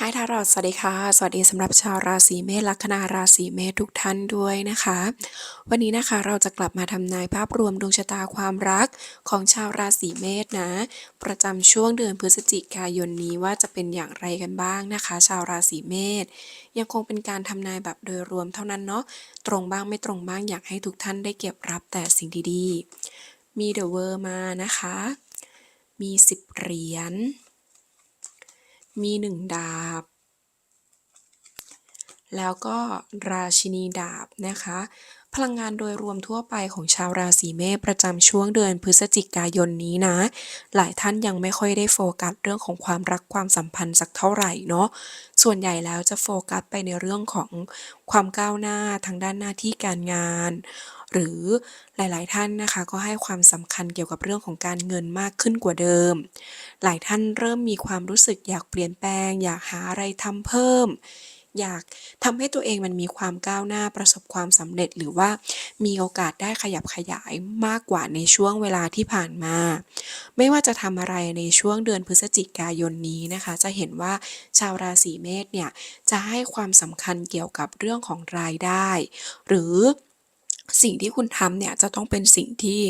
ฮายทารอดสวัสดีค่ะ สวัสดีสำหรับชาวราศีเมษลัคนาราศีเมษทุกท่านด้วยนะคะ วันนี้นะคะเราจะกลับมาทำนายภาพรวมดวงชะตาความรักของชาวราศีเมษนะ ประจำช่วงเดือนพฤศจิกายนนี้ว่าจะเป็นอย่างไรกันบ้างนะคะ ชาวราศีเมษยังคงเป็นการทำนายแบบโดยรวมเท่านั้นเนาะตรงบ้างไม่ตรงบ้างอยากให้ทุกท่านได้เก็บรับแต่สิ่งดีๆมีเดอะเวอร์มานะคะ มีสิบเหรียญ มีหนึ่งดาบ แล้วก็ราชินีดาบนะคะ พลังงานโดยรวมทั่วไปของชาวราศีเมษประจำช่วงเดือนพฤศจิกายนนี้นะ หลายท่านยังไม่ค่อยได้โฟกัสเรื่องของความรักความสัมพันธ์สักเท่าไหร่เนาะส่วนใหญ่แล้วจะโฟกัสไปในเรื่องของความก้าวหน้าทางด้านหน้าที่การงาน หรือหลาย ๆ ท่านนะคะ ก็ให้ความสำคัญเกี่ยวกับเรื่องของการเงินมากขึ้นกว่าเดิม หลายท่านเริ่มมีความรู้สึกอยากเปลี่ยนแปลง อยากหาอะไรทำเพิ่ม อยากทำให้ตัวเองมันมีความก้าวหน้าประสบความสำเร็จ หรือว่ามีโอกาสได้ขยับขยายมากกว่าในช่วงเวลาที่ผ่านมา ไม่ว่าจะทำอะไรในช่วงเดือนพฤศจิกายนนี้นะคะ จะเห็นว่าชาวราศีเมษเนี่ยจะให้ความสำคัญเกี่ยวกับเรื่องของรายได้ หรือ สิ่งที่คุณทำเนี่ยจะต้องเป็นสิ่งที่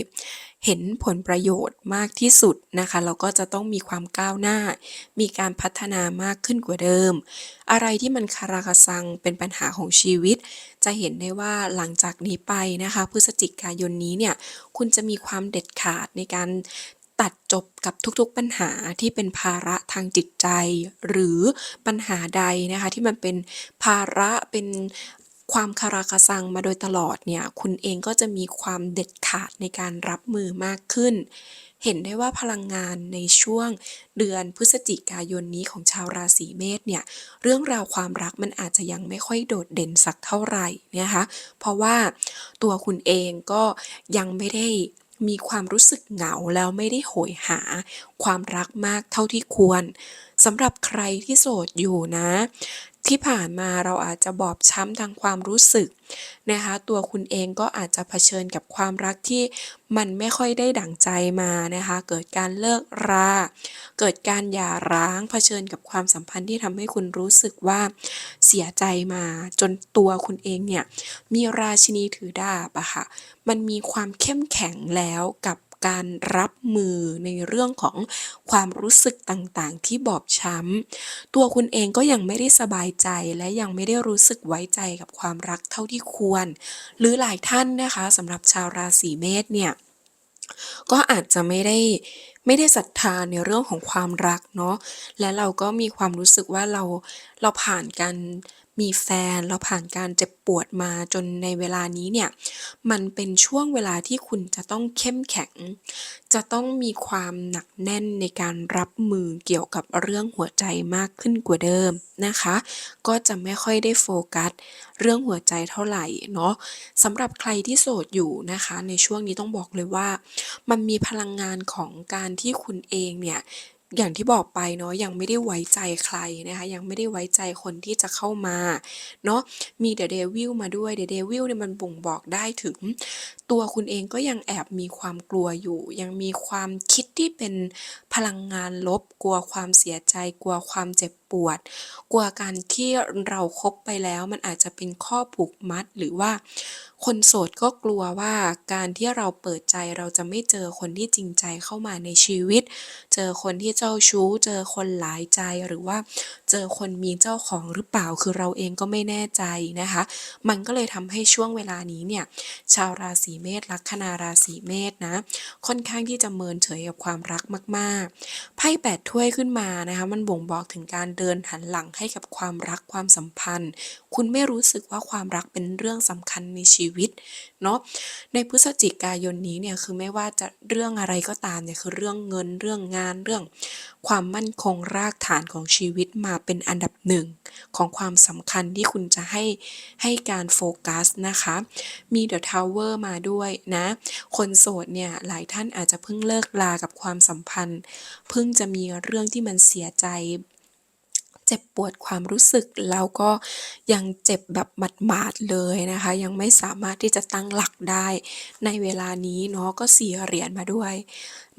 เห็นผลประโยชน์มากที่สุดนะคะแล้วก็จะต้องมีความก้าวหน้า มีการพัฒนามากขึ้นกว่าเดิม อะไรที่มันคาราคาซังเป็นปัญหาของชีวิต จะเห็นได้ว่าหลังจากนี้ไปนะคะพฤศจิกายนนี้เนี่ยคุณจะมีความเด็ดขาดในการตัดจบกับทุกๆปัญหาที่เป็นภาระทางจิตใจ หรือปัญหาใดนะคะที่มันเป็นภาระเป็น ความคาราคาซังมาโดยตลอดเนี่ย คุณเองก็จะมีความเด็ดขาดในการรับมือมากขึ้น เห็นได้ว่าพลังงานในช่วงเดือนพฤศจิกายนนี้ของชาวราศีเมษเนี่ย เรื่องราวความรักมันอาจจะยังไม่ค่อยโดดเด่นสักเท่าไหร่นะคะ เพราะว่าตัวคุณเองก็ยังไม่ได้มีความรู้สึกเหงาแล้วไม่ได้โหยหาความรักมากเท่าที่ควรสำหรับใครที่โสดอยู่นะ ที่ผ่านมาเราอาจจะบอบช้ำทางความรู้สึกนะคะ ตัวคุณเองก็อาจจะเผชิญกับความรักที่มันไม่ค่อยได้ดั่งใจมานะคะ เกิดการเลิกรา เกิดการหย่าร้างเผชิญกับความสัมพันธ์ที่ทำให้คุณรู้สึกว่าเสียใจมา จนตัวคุณเองเนี่ยมีราชินีถือดาบอะค่ะ มันมีความเข้มแข็งแล้วกับ การรับมือในเรื่องของความรู้สึกต่างๆ ที่บอบช้ำ ตัวคุณเองก็ยังไม่ได้สบายใจและยังไม่ได้รู้สึกไว้ใจกับความรักเท่าที่ควร หรือหลายท่านนะคะสำหรับชาวราศีเมษเนี่ยก็อาจจะไม่ได้ไม่ได้ศรัทธาในเรื่องของความรักเนาะและเราก็มีความรู้สึกว่าเราเราผ่านการ มีแฟนเราผ่านการเจ็บปวดมาจนในเวลานี้เนี่ย มันเป็นช่วงเวลาที่คุณจะต้องเข้มแข็ง จะต้องมีความหนักแน่นในการรับมือเกี่ยวกับเรื่องหัวใจมากขึ้นกว่าเดิมนะคะ ก็จะไม่ค่อยได้โฟกัส เรื่องหัวใจเท่าไหร่เนาะสำหรับใครที่โสดอยู่นะคะ ในช่วงนี้ต้องบอกเลยว่า มันมีพลังงานของการที่คุณเองเนี่ย อย่างที่บอกไปเนาะยังไม่ได้ไว้ใจใครนะคะยังไม่ได้ไว้ใจคนที่จะเข้ามาเนาะมีเดอะเดวิลมาด้วยเดอะเดวิลเนี่ยมันบ่งบอกได้ถึง ตัวคุณเองก็ยังแอบมีความกลัวอยู่ ยังมีความคิดที่เป็นพลังงานลบ กลัวความเสียใจกลัวความเจ็บ ปวด กลัวการที่เราครบไปแล้ว มันอาจจะเป็นข้อผูกมัดหรือว่า คนโสดก็กลัวว่าการที่เราเปิดใจเราจะไม่เจอคนที่จริงใจเข้ามาในชีวิต เจอคนที่เจ้าชู้ เจอคนหลายใจหรือว่า เจอคนมีเจ้าของหรือเปล่าคือเราเองก็ไม่แน่ใจนะคะ มันก็เลยทำให้ช่วงเวลานี้เนี่ยชาวราศีเมษลัคนาราศีเมษนะ ค่อนข้างที่จะเมินเฉยกับความรักมาก ๆ ไพ่แปดถ้วยขึ้นมานะคะ มันบ่งบอกถึงการเดินดินหันหลังให้กับความรักความสัมพันธ์ คุณไม่รู้สึกว่าความรักเป็นเรื่องสำคัญในชีวิตเนาะในพฤศจิกายนนี้เนี่ยคือไม่ว่าจะเรื่องอะไรก็ตามเนี่ยคือเรื่องเงินเรื่องงานเรื่อง ความมั่นคงรากฐานของชีวิตมาเป็นอันดับหนึ่งของความสำคัญที่คุณจะให้ให้การโฟกัสนะคะ มีเดอะทาวเวอร์มาด้วยนะ คนโสดเนี่ยหลายท่านอาจจะเพิ่งเลิกลากับความสัมพันธ์ เพิ่งจะมีเรื่องที่มันเสียใจ เจ็บปวดความรู้สึกแล้วก็ยังเจ็บแบบหมาดๆเลยนะคะ ยังไม่สามารถที่จะตั้งหลักได้ในเวลานี้เนาะก็เสียเหรียญมาด้วย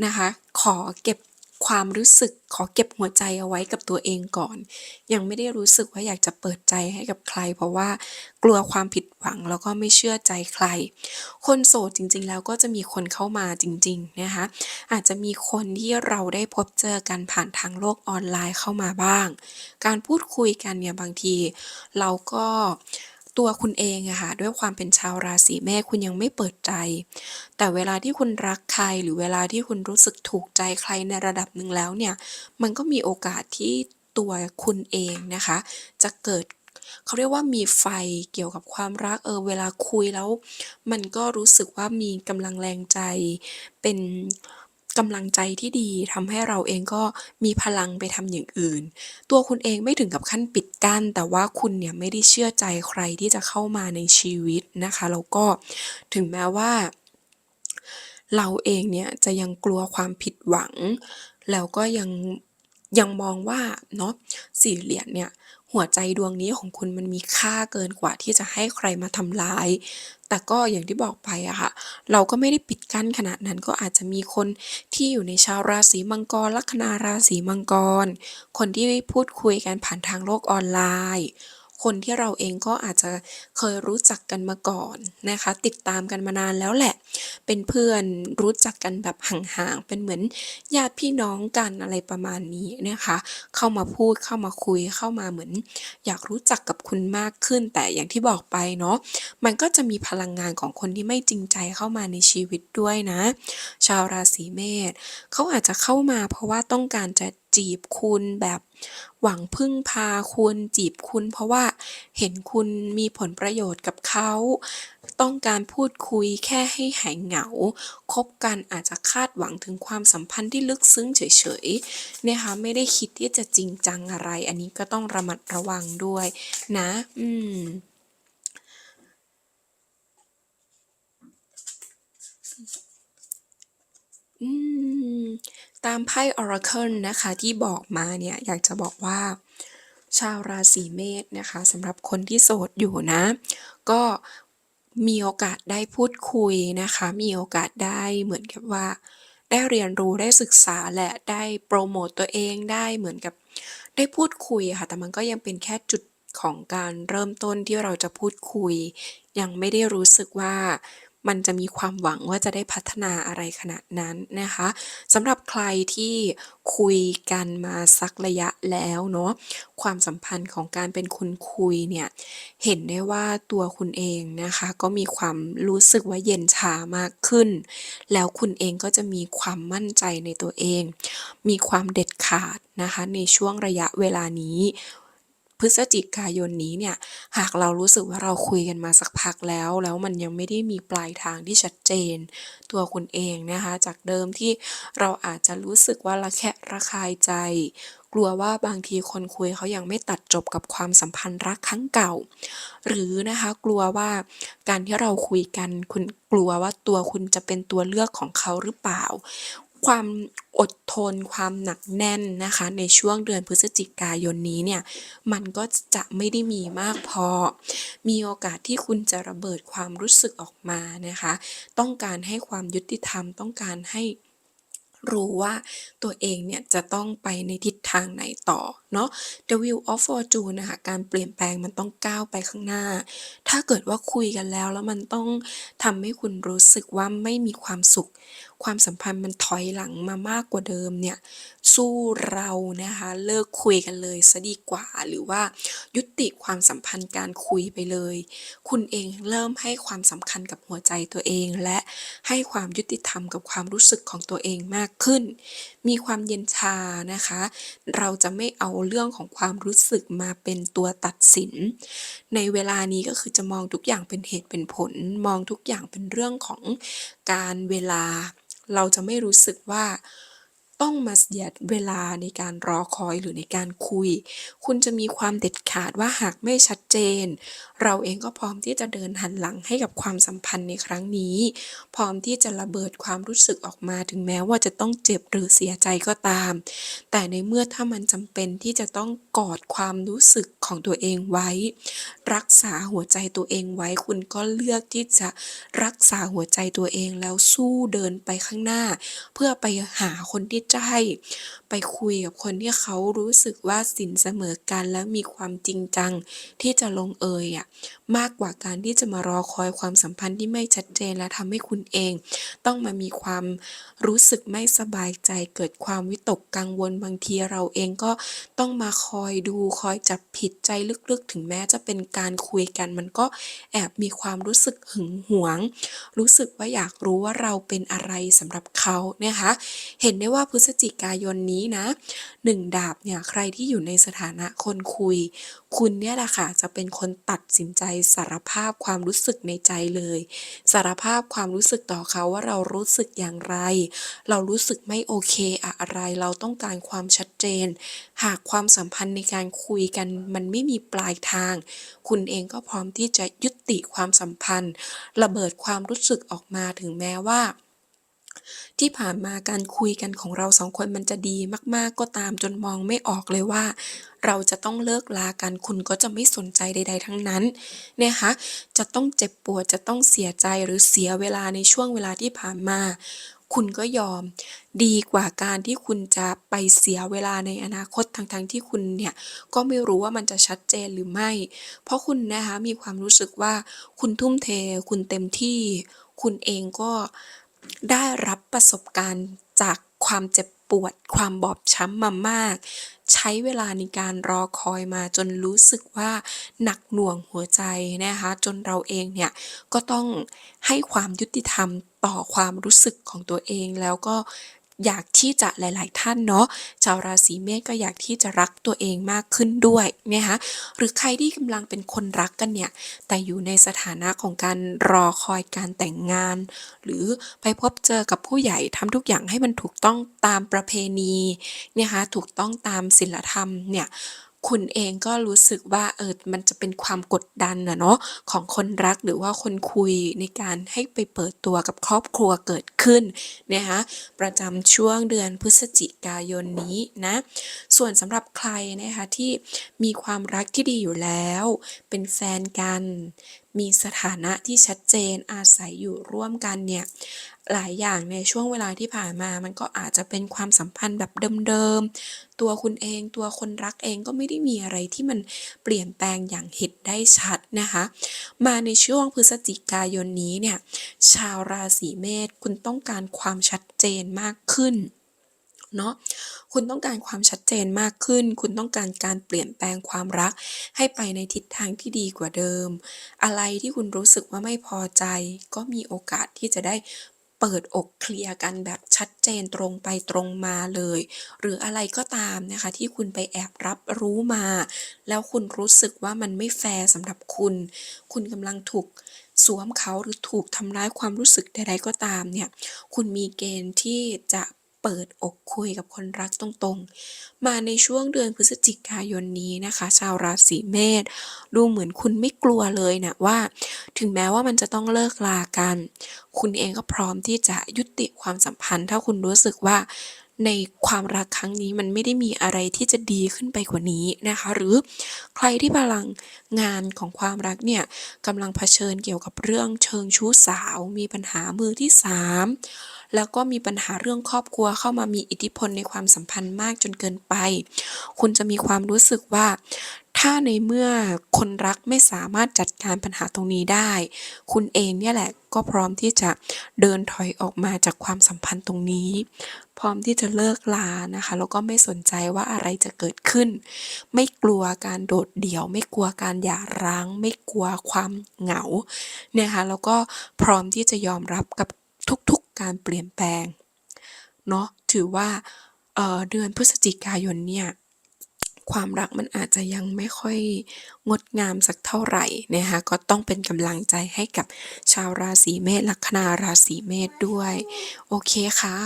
นะคะ ขอเก็บ ความรู้สึกขอเก็บหัวใจเอาไว้กับตัวเองก่อน ยังไม่ได้รู้สึกว่าอยากจะเปิดใจให้กับใคร เพราะว่ากลัวความผิดหวังแล้วก็ไม่เชื่อใจใคร คนโสดจริง ๆ แล้วก็จะมีคนเข้ามาจริง ๆ นะคะ อาจจะมีคนที่เราได้พบเจอกันผ่านทางโลกออนไลน์เข้ามาบ้าง การพูดคุยกันเนี่ยบางที เราก็ ตัวคุณเองอะค่ะด้วยความเป็นชาวราศีเมษคุณยังไม่เปิดใจ แต่เวลาที่คุณรักใครหรือเวลาที่คุณรู้สึกถูกใจใครในระดับหนึ่งแล้วเนี่ย มันก็มีโอกาสที่ตัวคุณเองนะคะ จะเกิดเขาเรียกว่ามีไฟเกี่ยวกับความรักเออเวลาคุยแล้ว มันก็รู้สึกว่ามีกำลังแรงใจเป็น กำลังใจที่ดีทำให้เราเองก็มีพลังไปทำอย่างอื่น ตัวคุณเองไม่ถึงกับขั้นปิดกั้น แต่ว่าคุณเนี่ยไม่ได้เชื่อใจใครที่จะเข้ามาในชีวิตนะคะแล้วก็ถึงแม้ว่า เราเองเนี่ยจะยังกลัวความผิดหวัง แล้วก็ยังยังมองว่าเนาะ4เหรียญเนี่ย หัวใจดวงนี้ของคุณมันมีค่าเกินกว่าที่จะให้ใครมาทำร้าย แต่ก็อย่างที่บอกไปอะค่ะ เราก็ไม่ได้ปิดกั้นขนาดนั้นก็อาจจะมีคนที่อยู่ในชาวราศีมังกร ลัคนาราศีมังกร คนที่พูดคุยกันผ่านทางโลกออนไลน์ คนที่เราเองก็อาจจะเคยรู้จักกันมาก่อนนะคะ ติดตามกันมานานแล้วแหละ เป็นเพื่อนรู้จักกันแบบห่างๆเป็นเหมือนญาติพี่น้องกันอะไรประมาณนี้นะคะ เข้ามาพูดเข้ามาคุยเข้ามาเหมือน อยากรู้จักกับคุณมากขึ้น แต่อย่างที่บอกไปเนาะมันก็จะมีพลังงานของคนที่ไม่จริงใจเข้ามาในชีวิตด้วยนะ ชาวราศีเมษเขาอาจจะเข้ามาเพราะว่าต้องการจะ จีบคุณแบบหวังพึ่งพาคุณจีบคุณ เพราะว่าเห็นคุณมีผลประโยชน์กับเขา ต้องการพูดคุยแค่ให้หายเหงาคบกันอาจจะคาดหวังถึงความสัมพันธ์ที่ลึกซึ้งเฉยๆนะคะไม่ได้คิดที่จะจริงจังอะไร อันนี้ก็ต้องระมัดระวังด้วยนะ อืมอืม ตามไพ่ Oracle นะคะที่บอกมาเนี่ยอยากจะบอกว่า ชาวราศีเมษนะคะสำหรับคนที่โสดอยู่นะ ก็มีโอกาสได้พูดคุยนะคะ มีโอกาสได้เหมือนกับว่า ได้เรียนรู้ได้ศึกษาและได้โพรโมตตัวเองได้เหมือนกับได้พูดคุยค่ะแต่มันก็ยังเป็นแค่จุดของการเริ่มต้นที่เราจะพูดคุย ยังไม่ได้รู้สึกว่า มันจะมีความหวังว่าจะได้พัฒนาอะไรขนาดนั้นนะคะสำหรับใครที่คุยกันมาสักระยะแล้วเนาะความสัมพันธ์ของการเป็นคนคุยเนี่ยเห็นได้ว่าตัวคุณเองนะคะก็มีความรู้สึกว่าเย็นชามากขึ้น แล้วคุณเองก็จะมีความมั่นใจในตัวเอง มีความเด็ดขาดนะคะในช่วงระยะเวลานี้ พฤศจิกายนนี้เนี่ย หากเรารู้สึกว่าเราคุยกันมาสักพักแล้ว แล้วมันยังไม่ได้มีปลายทางที่ชัดเจน ตัวคุณเองนะคะ จากเดิมที่เราอาจจะรู้สึกว่าระแคะระคายใจ กลัวว่าบางทีคนคุยเขายังไม่ตัดจบกับความสัมพันธ์รักครั้งเก่า หรือนะคะกลัวว่าการที่เราคุยกันคุณกลัวว่าตัวคุณจะเป็นตัวเลือกของเขาหรือเปล่า ความอดทนความหนักแน่นนะคะ ในช่วงเดือนพฤศจิกายนนี้เนี่ยมันก็จะไม่ได้มีมากพอ มีโอกาสที่คุณจะระเบิดความรู้สึกออกมานะคะ ต้องการให้ความยุติธรรมต้องการให้รู้ว่าตัวเองเนี่ยจะต้องไปในทิศทางไหนต่อ เนาะ The Wheel of Fortune นะคะการเปลี่ยนแปลงมันต้องก้าวไปข้างหน้า ถ้าเกิดว่าคุยกันแล้วแล้วมันต้องทำให้คุณรู้สึกว่าไม่มีความสุข ความสัมพันธ์มันถอยหลังมามากกว่าเดิมเนี่ย สู้เรานะคะเลิกคุยกันเลยเสียดีกว่าหรือว่ายุติความสัมพันธ์การคุยไปเลย คุณเองเริ่มให้ความสำคัญกับหัวใจตัวเอง และให้ความยุติธรรมกับความรู้สึกของตัวเองมากขึ้น มีความเย็นชานะคะ เราจะไม่เอาเรื่องของความรู้สึกมาเป็นตัวตัดสิน ในเวลานี้ก็คือจะมองทุกอย่างเป็นเหตุเป็นผล มองทุกอย่างเป็นเรื่องของการเวลา เราจะไม่รู้สึกว่า ต้องมาเสียเวลาในการรอคอยหรือในการคุย คุณจะมีความเด็ดขาดว่าหากไม่ชัดเจน เราเองก็พร้อมที่จะเดินหันหลังให้กับความสัมพันธ์ในครั้งนี้ พร้อมที่จะระเบิดความรู้สึกออกมาถึงแม้ว่าจะต้องเจ็บหรือเสียใจก็ตาม แต่ในเมื่อถ้ามันจำเป็นที่จะต้องกอดความรู้สึกของตัวเองไว้ รักษาหัวใจตัวเองไว้ คุณก็เลือกที่จะรักษาหัวใจตัวเองแล้วสู้เดินไปข้างหน้า เพื่อไปหาคนที่ใจ ไปคุยกับคนที่เขารู้สึกว่าสินเสมอกัน และมีความจริงจังที่จะลงเอยอะมากกว่าการที่จะมารอคอยความสัมพันธ์ที่ไม่ชัดเจนและทำให้คุณเอง ต้องมามีความรู้สึกไม่สบายใจเกิดความวิตกกังวลบางทีเราเองก็ต้องมาคอยดูคอยจับผิดใจลึกๆ ถึงแม้จะเป็นการคุยกันมันก็แอบมีความรู้สึกหึงหวง รู้สึกว่าอยากรู้ว่าเราเป็นอะไรสำหรับเขานะคะ เห็นได้ว่าพฤศจิกายนนี้นะ1ดาบเนี่ยใครที่อยู่ในสถานะคนคุย คุณเนี่ยแหละค่ะจะเป็นคนตัดสินใจสารภาพความรู้สึกในใจเลย สารภาพความรู้สึกต่อเขาว่าเรารู้สึกอย่างไร เรารู้สึกไม่โอเคอะไร เราต้องการความชัดเจน หากความสัมพันธ์ในการคุยกันมันไม่มีปลายทาง คุณเองก็พร้อมที่จะยุติความสัมพันธ์ ระเบิดความรู้สึกออกมาถึงแม้ว่า ที่ผ่านมาการคุยกันของเรา2คนมันจะดีมากๆก็ตามจนมองไม่ออกเลยว่า เราจะต้องเลิกลากันคุณก็จะไม่สนใจใด ๆ ทั้งนั้นนะคะจะต้องเจ็บปวดจะต้องเสียใจหรือเสียเวลาในช่วงเวลาที่ผ่านมา คุณก็ยอม ดีกว่าการที่คุณจะไปเสียเวลาในอนาคตทั้งๆที่คุณเนี่ยก็ไม่รู้ว่ามันจะชัดเจนหรือไม่ เพราะคุณนะคะมีความรู้สึกว่าคุณทุ่มเท คุณเต็มที่ คุณเองก็ ได้รับประสบการณ์จากความเจ็บปวด ความบอบช้ำมามาก ใช้เวลาในการรอคอยมาจนรู้สึกว่าหนักหน่วงหัวใจนะคะ จนเราเองเนี่ย ก็ต้องให้ความยุติธรรมต่อความรู้สึกของตัวเองแล้วก็ อยากที่จะหลาย ๆ ท่านเนาะชาวราศีเมษก็อยากที่จะรักตัวเองมากขึ้นด้วยนะคะหรือใครที่กำลังเป็นคนรักกันเนี่ย แต่อยู่ในสถานะของการรอคอยการแต่งงาน หรือไปพบเจอกับผู้ใหญ่ทำทุกอย่างให้มันถูกต้องตามประเพณีนะคะถูกต้องตามศีลธรรมเนี่ย คุณเองก็รู้สึกว่าเออมันจะเป็นความกดดันนะเนาะของคนรักหรือว่าคนคุยในการให้ไปเปิดตัวกับครอบครัวเกิดขึ้นนะคะประจำช่วงเดือนพฤศจิกายนนี้นะส่วนสำหรับใครนะคะที่มีความรักที่ดีอยู่แล้ว เป็นแฟนกัน มีสถานะที่ชัดเจนอาศัยอยู่ร่วมกันเนี่ยหลายอย่างในช่วงเวลาที่ผ่านมามันก็อาจจะเป็นความสัมพันธ์แบบเดิมๆ ตัวคุณเองตัวคนรักเองก็ไม่ได้มีอะไรที่มันเปลี่ยนแปลงอย่างเห็นได้ชัดนะคะ มาในช่วงพฤศจิกายนนี้เนี่ยชาวราศีเมษคุณต้องการความชัดเจนมากขึ้น เนาะคุณต้องการความชัดเจนมากขึ้น คุณต้องการการเปลี่ยนแปลงความรัก ให้ไปในทิศทางที่ดีกว่าเดิม อะไรที่คุณรู้สึกว่าไม่พอใจ ก็มีโอกาสที่จะได้เปิดอกเคลียร์กันแบบชัดเจนตรงไปตรงมาเลย หรืออะไรก็ตามนะคะที่คุณไปแอบรับรู้มา แล้วคุณรู้สึกว่ามันไม่แฟร์สำหรับคุณ คุณกำลังถูกสวมเขาหรือถูกทำร้ายความรู้สึกใดๆก็ตามเนี่ย คุณมีเกณฑ์ที่จะ เปิดอกคุยกับคนรักตรงๆ มาในช่วงเดือนพฤศจิกายนนี้นะคะ ชาวราศีเมษดูเหมือนคุณไม่กลัวเลยนะว่า ถึงแม้ว่ามันจะต้องเลิกลากัน คุณเองก็พร้อมที่จะยุติความสัมพันธ์ ถ้าคุณรู้สึกว่า ในความรักครั้งนี้มันไม่ได้มีอะไรที่จะดีขึ้นไปกว่านี้นะคะ หรือใครที่พลังงานของความรักเนี่ยกำลังเผชิญเกี่ยวกับเรื่องเชิงชู้สาว มีปัญหามือที่ 3 แล้วก็มีปัญหาเรื่องครอบครัวเข้ามามีอิทธิพลในความสัมพันธ์มากจนเกินไป คุณจะมีความรู้สึกว่า ถ้าในเมื่อคนรักไม่สามารถจัดการปัญหาตรงนี้ได้ คุณเองเนี่ยแหละก็พร้อมที่จะเดินถอยออกมาจากความสัมพันธ์ตรงนี้ พร้อมที่จะเลิกลานะคะ แล้วก็ไม่สนใจว่าอะไรจะเกิดขึ้น ไม่กลัวการโดดเดี่ยว ไม่กลัวการหย่าร้าง ไม่กลัวความเหงาเนะคะแล้วก็พร้อมที่จะยอมรับกับทุกๆการเปลี่ยนแปลงเนาะถือว่าเเดือนพฤศจิกายนเนี่ย ความรักมันอาจจะยังไม่ค่อยงดงามสักเท่าไหร่นะคะก็ต้องเป็นกำลังใจให้กับชาวราศีเมษลัคนาราศีเมษด้วย โอเคค่ะ